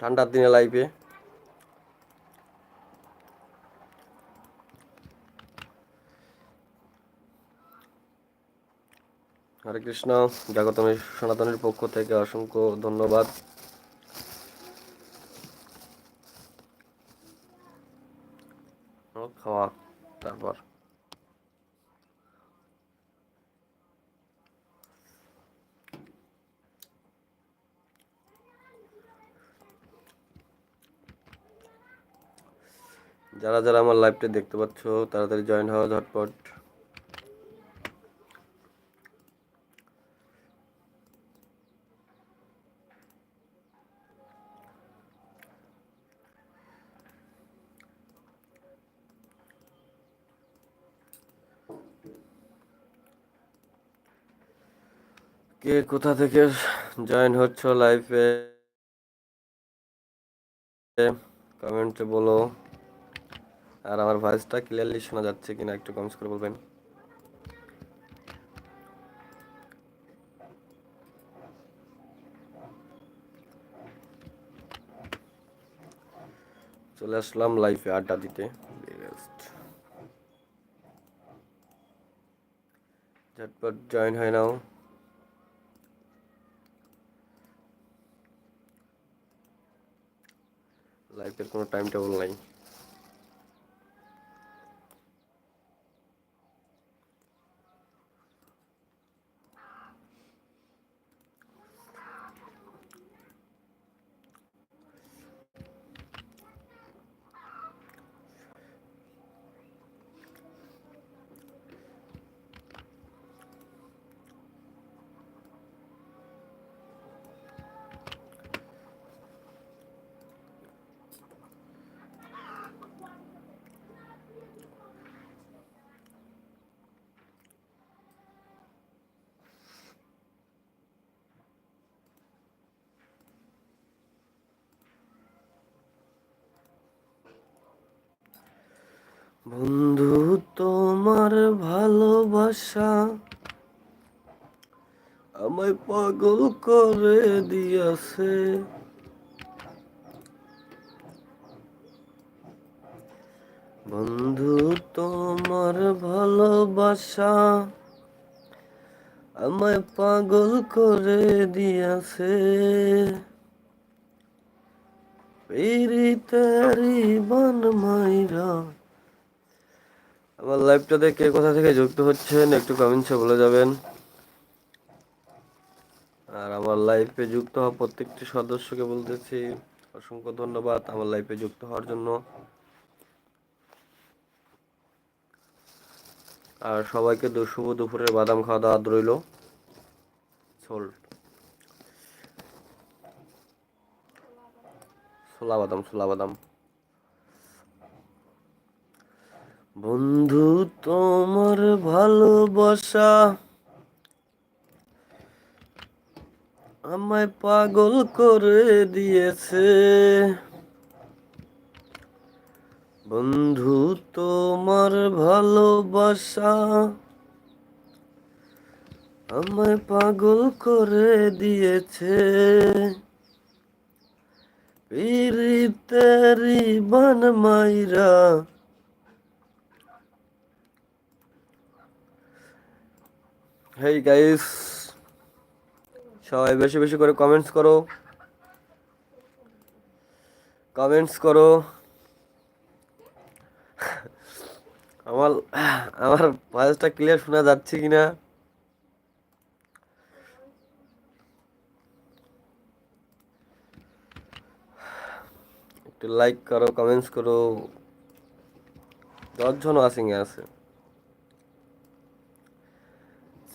ঠান্ডার দিনে লাইভে হরে কৃষ্ণ জাগতমী সনাতনের পক্ষ থেকে অসংখ্য ধন্যবাদ। খাওয়া তারপর। যারা যারা আমার লাইভটা দেখতে পাচ্ছ, তাড়াতাড়ি জয়েন হওয়া ঝটপট। কে কোথা থেকে জয়েন হচ্ছ লাইভে কমেন্টে বলো। আর আমার ভয়েসটা ক্লিয়ারলি শোনা যাচ্ছে কিনা একটু কমেন্টস করে বলবেন। চলে আসলাম লাইফে আড্ডা দিতে. ঝটপট জয়েন হয়ে নাও। লাইফের কোনো টাইম টেবল নাই। বন্ধু, তোমার ভালোবাসা আমায় পাগল করে দিয়েছে। বন্ধু, তোমার ভালোবাসা আমায় পাগল করে দিয়েছে। পিরিতেরি বন মাইরা আমার লাইভটা দেখে কোথা থেকে যুক্ত হচ্ছেন একটু কমেন্টসে বলে যাবেন। আর আমার লাইফে যুক্ত হওয়া প্রত্যেকটি সদস্যকে বলতেছি, অসংখ্য ধন্যবাদ আমার লাইফে যুক্ত হওয়ার জন্য। আর সবাইকে শুভ দুপুরের বাদাম খাওয়া দাওয়া রইল। সোল্ড ছোলা বাদাম ছোলা বাদাম। বন্ধু, তোমার ভালোবাসা আমায় পাগল করে দিয়েছে। বন্ধু, তোমার ভালোবাসা আমায় পাগল করে দিয়েছে। পিরিতেরি বন মাইরা হেই গাইস সবাই বেশি বেশি করে কমেন্টস করো। কমেন্টস করো। আমার আমার ভয়েসটা ক্লিয়ার শোনা যাচ্ছে কিনা? একটু লাইক করো কমেন্টস করো। দশজন আসিং আছে।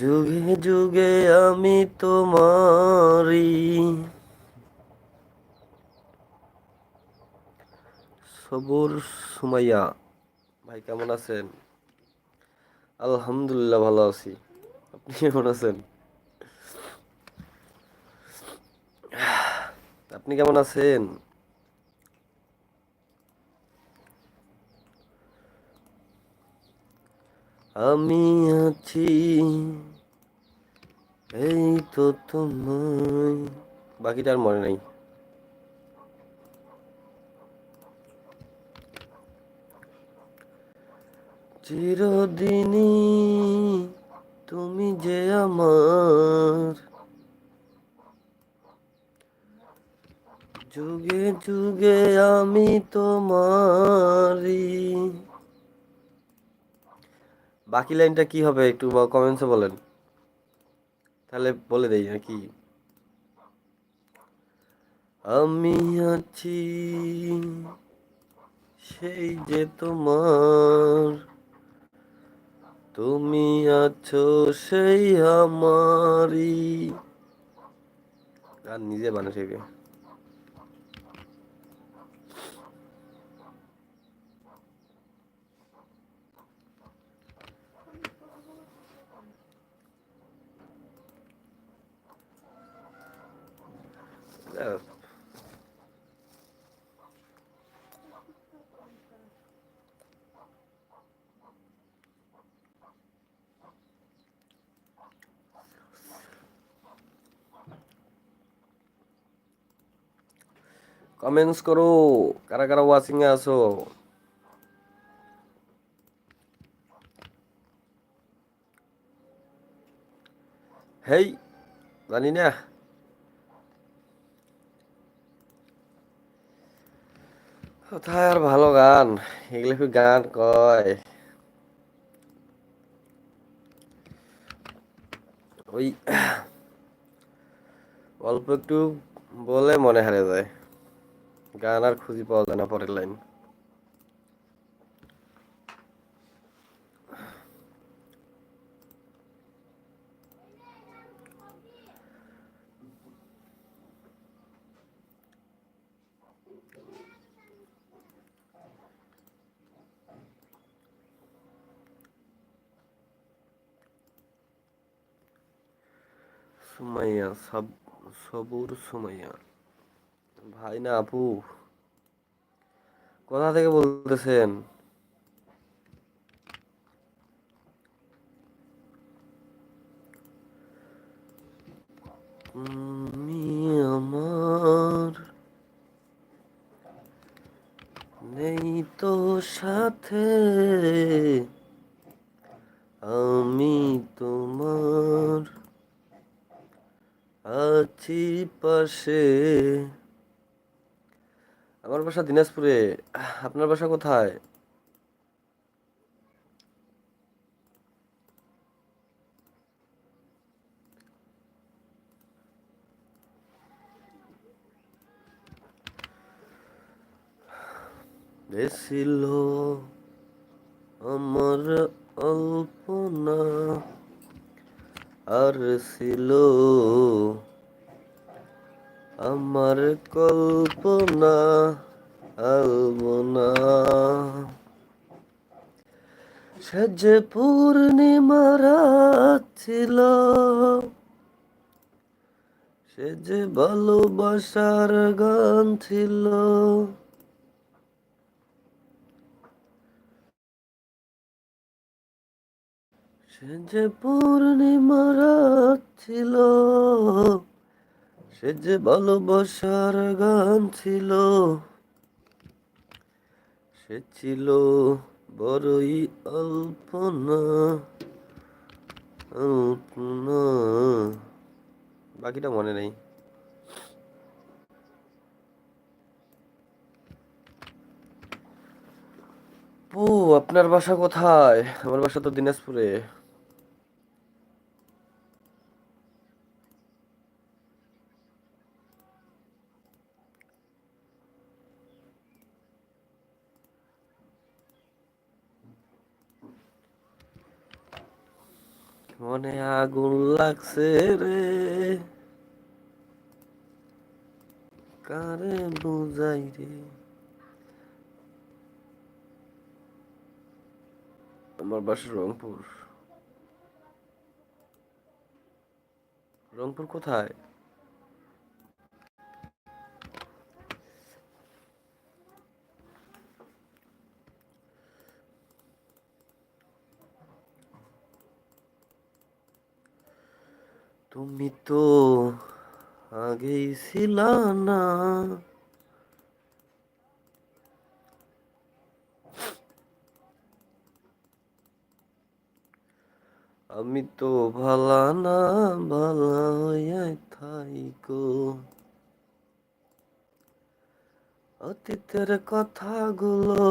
যুগে যুগে আমি তোমারি সবুর সুমাইয়া। ভাই, কেমন আছেন? আলহামদুলিল্লাহ ভালো আছি। আপনি কেমন আছেন? আপনি কেমন আছেন? আমি আছি, এই তো তোমায় বাকিটা আর মনে নাই। চিরদিনই তুমি যে আমার যুগে যুগে আমি তোমারি বাকি লাইনটা কি হবে একটু কমেন্টসে বলেন। তাহলে বলে দেই নাকি আমি আছি সেই যে তোমার। তুমি আছো সেই আমারই। আর নিজে মানুষ কমেন্টস করো কারা কারা ওয়াচিং এ আছো হেই জানি না কোথায় আর ভালো গান? এগুলো কি গান কয়? ওই অল্প একটু বলে মনে হারে যায়। গান আর খুঁজি পাওয়া যায় না পরের লাইন। সুমাইয়া সব সবুর সুমাইয়া। ভাই না আপু কোথা থেকে বলতেছেন তুমি আমার নেই তো সাথে আমি তোমার আছি পাশে। আমার বাসা দিনাজপুরে। আপনার বাসা কোথায়? ছিল আমার অল্পনা আর ছিল আমার কল্পনা আলবনা সে যে পূর্ণিমা ছিল সে যে ভালোবাসার গান ছিল। সে যে পূর্ণিমা ছিল সে যে ভালোবাসার গান ছিল, সে ছিল বড়ই অল্পনা অল্পনা বাকিটা মনে নেই। ও আপনার বাসা কোথায়? আমার বাসা তো দিনাজপুরে। মনে আগুন লাগছে রে। কারে বুঝাই রে? আমার বাসা রংপুর। রংপুর কোথায়? তুমি তো আগেই ছিলা না। আমি তো ভালা না, ভালা হইয়া থাইকো। অতীতের কথাগুলো,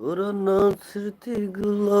পুরনো স্মৃতিগুলো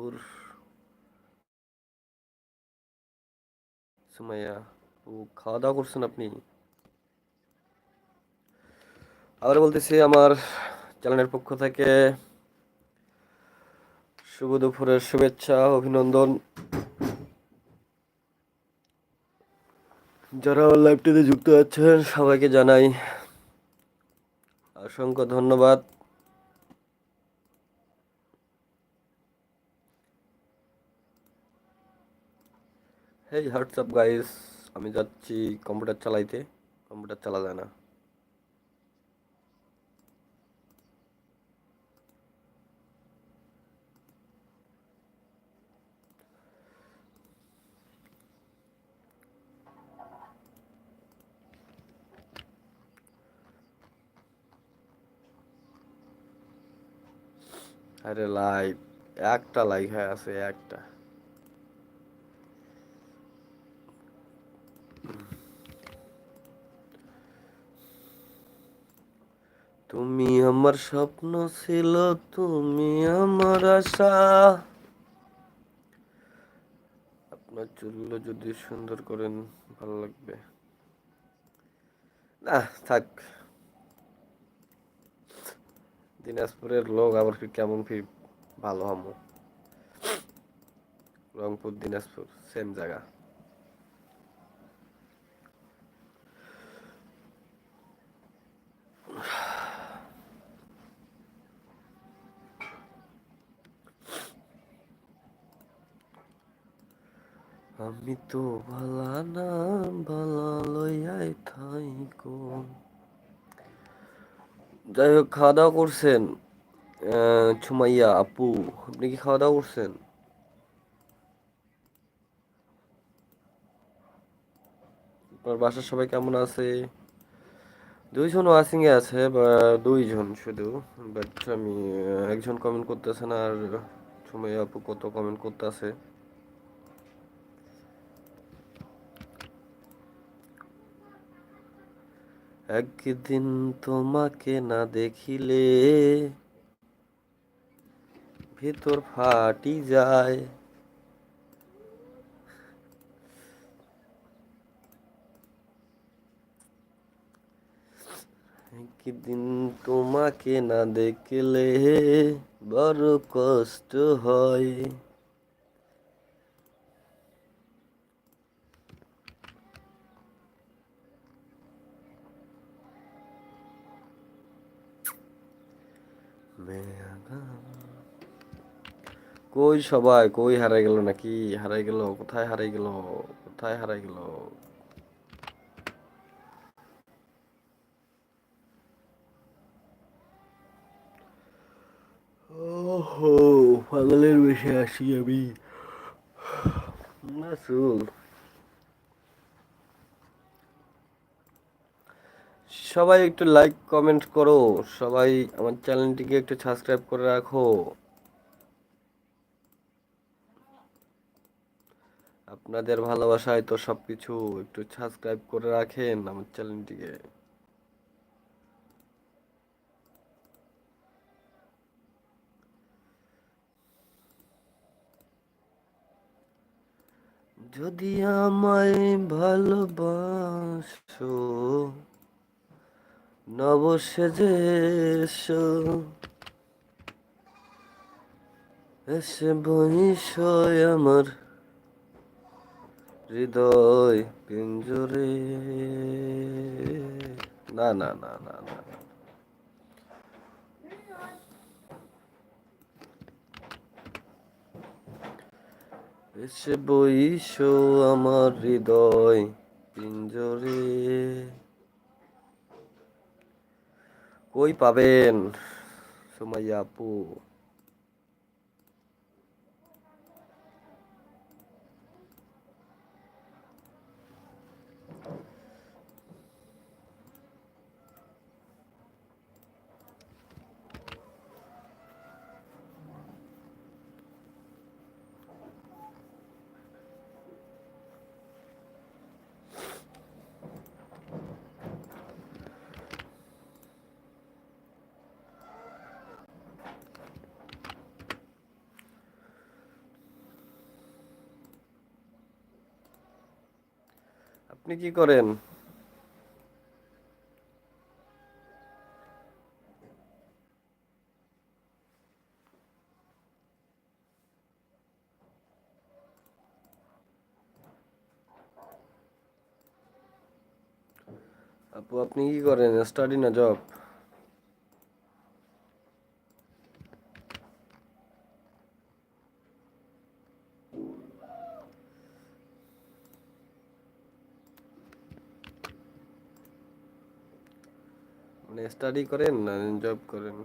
সবুর সুমাইয়া ও খাওয়া দাওয়া করছেন আপনি আবার বলতেছি আমার চ্যানেলের পক্ষ থেকে শুভ দুপুরের শুভেচ্ছা অভিনন্দন যারা লাইভটিতে যুক্ত আছেন সবাইকে জানাই অসংখ্য ধন্যবাদ হেই হোয়াটসঅ্যাপ গাইস আমি যাচ্ছি কম্পিউটার চালাইতে। কম্পিউটার চালা যায় না। আরে লাইভ একটা লাইভ হয়ে আছে, একটা। তুমি আমার স্বপ্ন ছিল, তুমি আমার আশা। আপনার চুলগুলো যদি সুন্দর করেন, ভালো লাগবে। না, থাক। দিনাজপুরের লোক আবার ফির কেমন ফির ভালো হমো। রংপুর, দিনাজপুর সেম জায়গা। আমি তো ভালা না ভালা লইয়াই থাইকো। যাই হোক খাওয়া দাওয়া করছেন আহ, সুমাইয়া আপু আপনি কি খাওয়া দাওয়া করছেন? আপনার বাসার সবাই কেমন আছে? দুইজন ওয়াসিং এ আছে বা দুইজন শুধু বাট আমি একজন কমেন্ট করতেছে না আর সুমাইয়া আপু কত কমেন্ট করতেছে। একদিন তোমাকে না দেখিলে ভেতর ফাটি যায়। একদিন তোমাকে না দেখলে বড় কষ্ট হয়। কই সবাই? কই হারাই গেল নাকি? হারাই গেল? কোথায় হারাই গেল? কোথায় হারাই গেল? ওহো, পাগলের আসি আমি। সবাই একটু লাইক কমেন্ট করো। সবাই আমার চ্যানেলটিকে একটু সাবস্ক্রাইব করে রাখো। আপনাদের ভালোবাসায় তো সব কিছু একটু সাবস্ক্রাইব করে রাখেন আমার চ্যানেলটিকে যদি আমায় ভালোবাসো, নবসেজে এসো, এসে বহিস আমার হৃদয় পিঞ্জরে। না না না না না। এসে বইসো আমার হৃদয় পিঞ্জরে। কই পাবেন সুমাইয়া আপু? আপনি কি করেন? আপু আপনি কি করেন? স্টাডি না জব মানে স্টাডি করেন না জব করেন?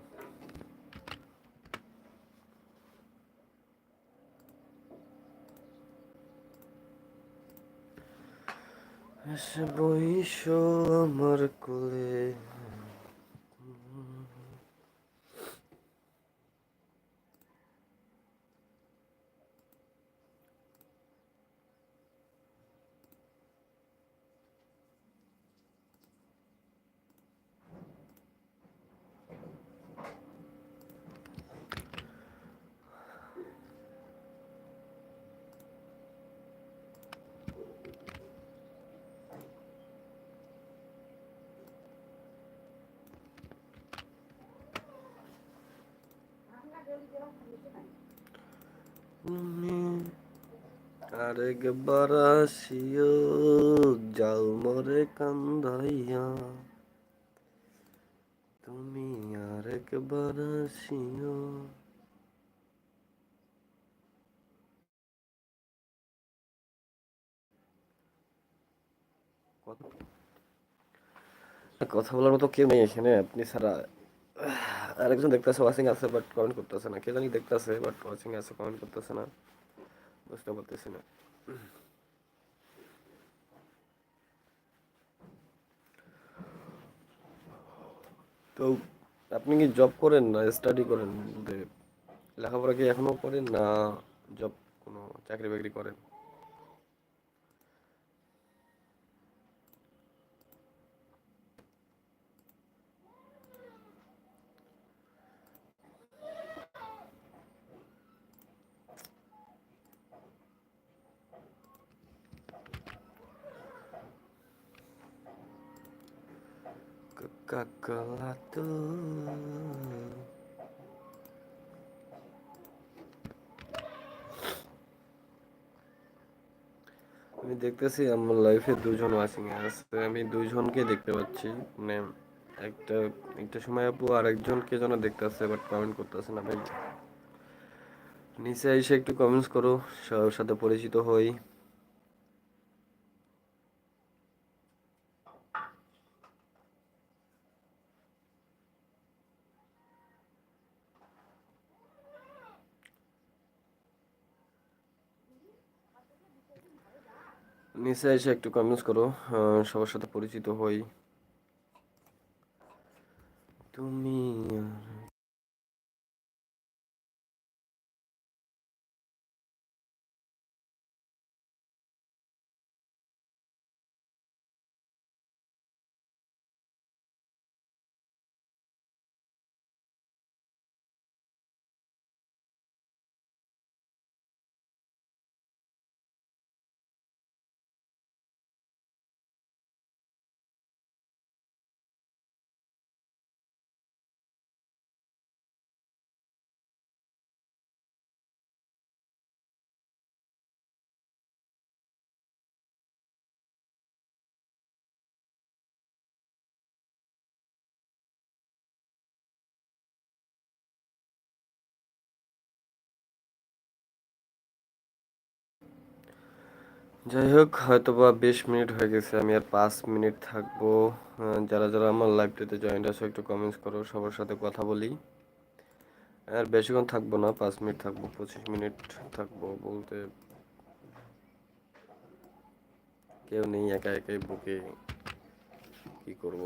বইসো আমার কোলে তুমি আরেকবার আসিও যাও মরে কান্দাইয়া তুমি আরেকবার আসিও কথা বলার মতো কেউ নেই এখানে, আপনি ছাড়া। আরেকজন দেখতেছে ওয়াচিং আছে বাট কমেন্ট করতেছে না। কে জানি দেখতেছে বাট ওয়াচিং আছে কমেন্ট করতেছে না। বুঝতে পারতেছি না। তো আপনি কি জব করেন না স্টাডি করেন? লেখাপড়া কি এখনও করেন না জব কোনো চাকরি বাকরি করেন? দেখতেছি আমার লাইফে দুজন ওয়াচিং আছে। আমি দুইজনকে দেখতে পাচ্ছি। মানে একটা একটা সময় আপু আর একজনকে যেন দেখতেছে বাট কমেন্ট করতেছে না ভাই। নিচে এসে একটু কমেন্টস করো, সবার সাথে পরিচিত হই। নিচে এসে একটু কমেন্টস করো সবার সাথে পরিচিত হই। তুমি যাই হোক হয়তো বা বিশ মিনিট হয়ে গেছে, আমি আর পাঁচ মিনিট থাকব। যারা যারা আমার লাইভটিতে জয়েন্ট আছো, একটু কমেন্টস করো, সবার সাথে কথা বলি। আর বেশিক্ষণ থাকব না, পাঁচ মিনিট থাকব, পঁচিশ মিনিট থাকব বলতে কেউ নেই, একা একাই বুকে কি করব?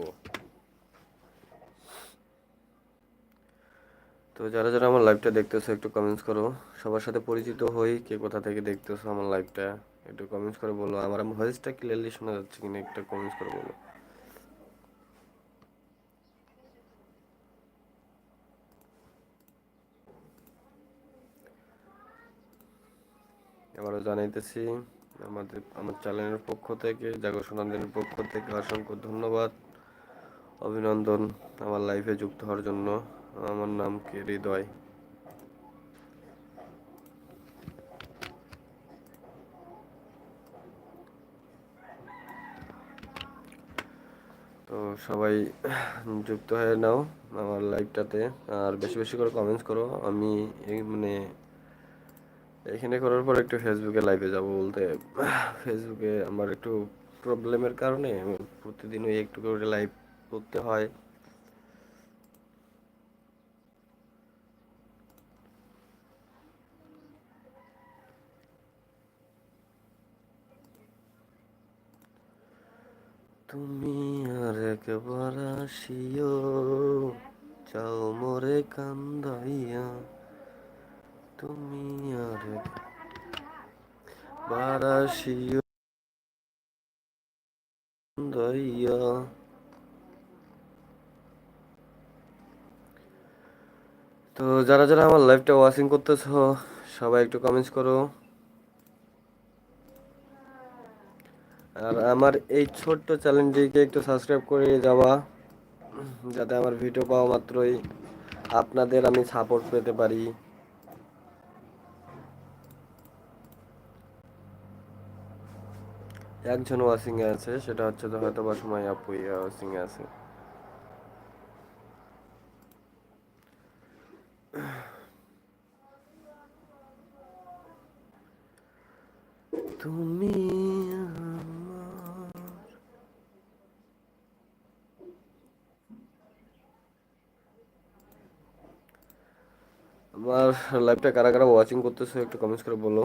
তো যারা যারা আমার লাইভটা দেখতেছো, একটু কমেন্টস করো। সবার সাথে পরিচিত হই, কে কোথা থেকে দেখতেছো আমার লাইভটা একটু কমেন্টস করে বলো। আমার ভয়েসটা ক্লিয়ারলি শোনা যাচ্ছে কিনা একটা কমেন্টস করে বলো। আবারও জানাইতেছি, আমাদের, আমার চ্যানেলের পক্ষ থেকে জাগর সনাতনের পক্ষ থেকে অসংখ্য ধন্যবাদ, অভিনন্দন আমার লাইফে যুক্ত হওয়ার জন্য। আমার নাম কি? হৃদয় তো সবাই যুক্ত হয়ে নাও আমার লাইভটাতে আর বেশি বেশি করে কমেন্টস করো। আমি মানে এখানে করার পর একটু ফেসবুকে লাইভে যাব বলতে। ফেসবুকে আমার একটু প্রবলেমের কারণে প্রতিদিন ওই একটু করে লাইভ করতে হয়। তুমি আর একবার আসিও চাও মোরে কান্দাইয়া। তুমি আর একবার আসিও কান্দাইয়া। তো যারা যারা আমার লাইভটা ওয়াচিং করতেছো, সবাই একটু কমেন্টস করো। আর আমার এই ছোট্ট চ্যানেলটিকে একটু সাবস্ক্রাইব করে যাওয়া, যাতে আমার ভিডিও পাওয়া মাত্রই আপনাদের আমি সাপোর্ট পেতে পারি। একজন ওয়াচিং এ আছে, সেটা হচ্ছে তো হয়তো বা সময় আপু ওয়াচিং এ আছে। তুমি আমার আমার লাইভটা কারা কারা ওয়াচিং করতেছো একটু কমেন্টস করে বলো।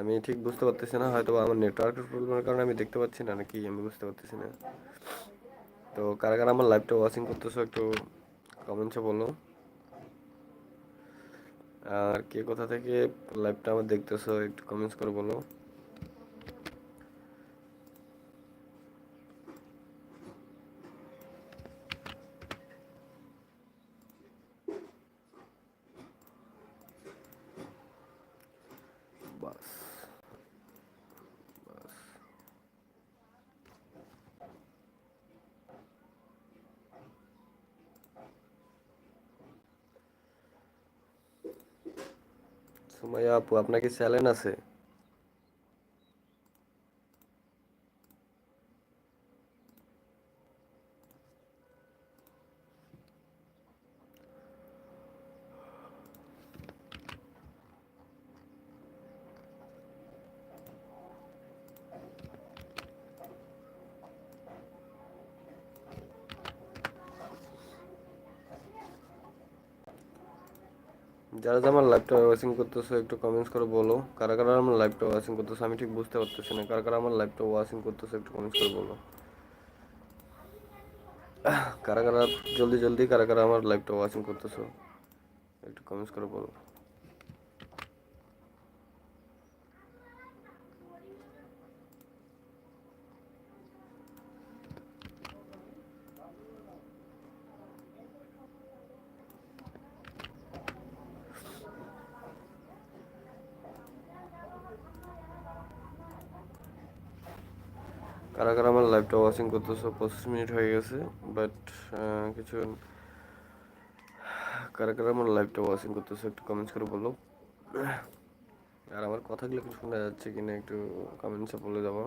আমি ঠিক বুঝতে পারতেছি না হয়তো আমার নেটওয়ার্কের প্রবলেমের কারণে আমি দেখতে পাচ্ছি না, নাকি আমি বুঝতে পারতেছি না। তো কারা কারা আমার লাইভটা ওয়াচিং করতেছো একটু কমেন্টসে বলো। আর কে কোথা থেকে লাইভটা আমার দেখতেছো একটু কমেন্টস করে বলো বাস বাস সুমাইয়া আপু আপনার কি চ্যানেল আছে যারা যারা আমার লাইভটা ওয়াচিং করতেছো, একটু কমেন্টস করে বলো। কারা কারা আমার লাইভটা ওয়াচিং করতেছো, আমি ঠিক বুঝতে পারতেছি না। কারা কারা আমার লাইভটা ওয়াচিং করতেছো, একটু কমেন্টস করে বলো। কারা কারা, জলদি জলদি কারা কারা আমার লাইভটা ওয়াচিং করতেছো, একটু কমেন্টস করে বলো। কারা কারা আমার লাইভটা ওয়াচিং করতেছো, পঁচিশ মিনিট হয়ে গেছে বাট কিছু কারা কারা আমার লাইভটা ওয়াচিং করতেছো, একটু কমেন্টস করে বলো। আর আমার কথাগুলো কি শোনা যাচ্ছে কিনা একটু কমেন্টসে বলে যাব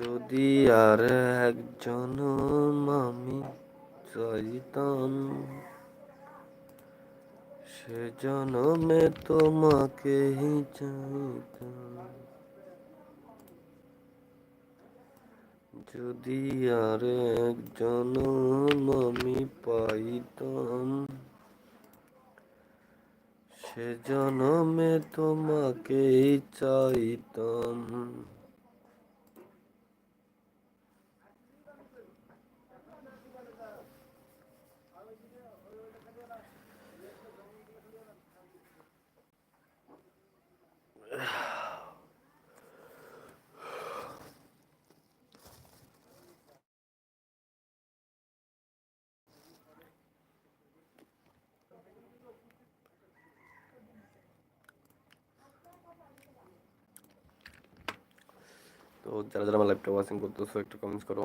যদি আর একজন আমি চাইতাম সে জনমে তোমাকে চাইতাম যদি আর এক জনম আমি পাইতাম সে জনমে তোমাকে চাইতাম তো যারা যারা আমার ওয়াচিং করতেছো, একটু কমেন্টস করো।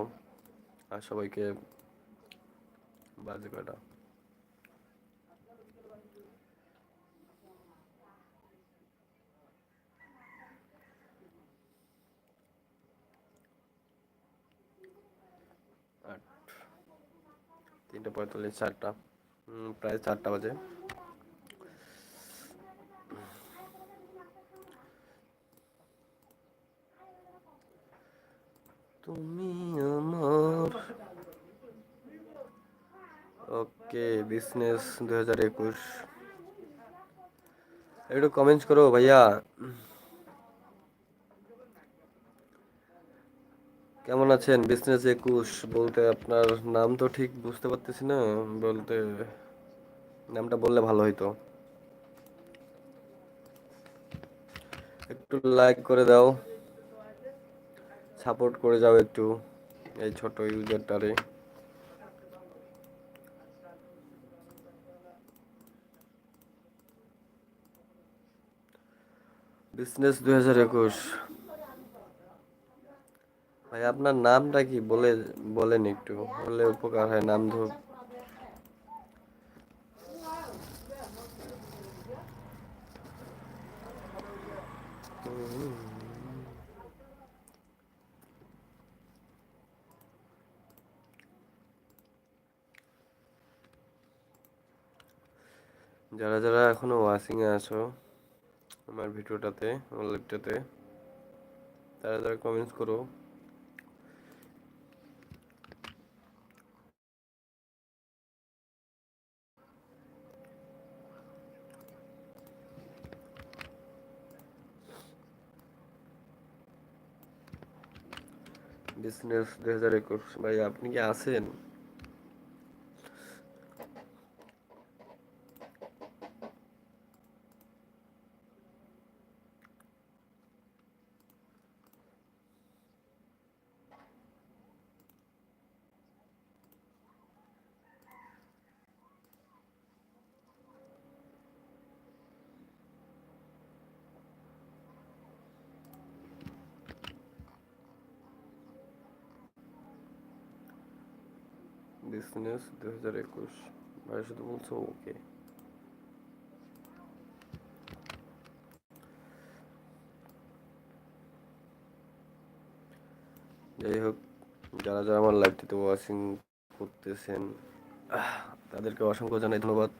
আর সবাইকে বাজে কয়টা? তিনটে পঁয়তাল্লিশ, চারটা। প্রায় চারটা বাজে। তুমি আমার। ওকে বিজনেস দু হাজার একুশ। একটু কমেন্টস করো ভাইয়া। কেমন আছেন? বিজনেস একুশ বলতে আপনার নাম তো ঠিক বুঝতে পারতেছি না, বলতে নামটা বললে ভালো হইতো। একটু লাইক করে দাও। সাপোর্ট করে যাও একটু, এই ছোট ইউজারটারে বিজনেস দুই হাজার একুশ। ভাই, আপনার নামটা কি বলে, বলেন একটু, বললে উপকার হয়, নাম ধর যারা যারা এখনও ওয়াচিং এ আছো, আমার ভিডিওটাতে, আমার লাইভটাতে তারা তারা কমেন্টস করো। বিজনেস দুই হাজার একুশ, ভাই, আপনি কি আছেন? বিজনেস দুই হাজার একুশ ভাই শুধু বলছো ওকে যাই হোক, যারা যারা আমার লাইভটিতে ওয়াচিং করতেছেন তাদেরকে অসংখ্য জানাই, ধন্যবাদ।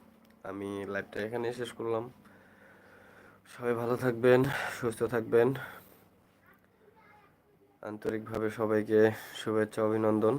আমি লাইভটা এখানে শেষ করলাম। সবাই ভালো থাকবেন, সুস্থ থাকবেন। আন্তরিকভাবে সবাইকে শুভেচ্ছা, অভিনন্দন।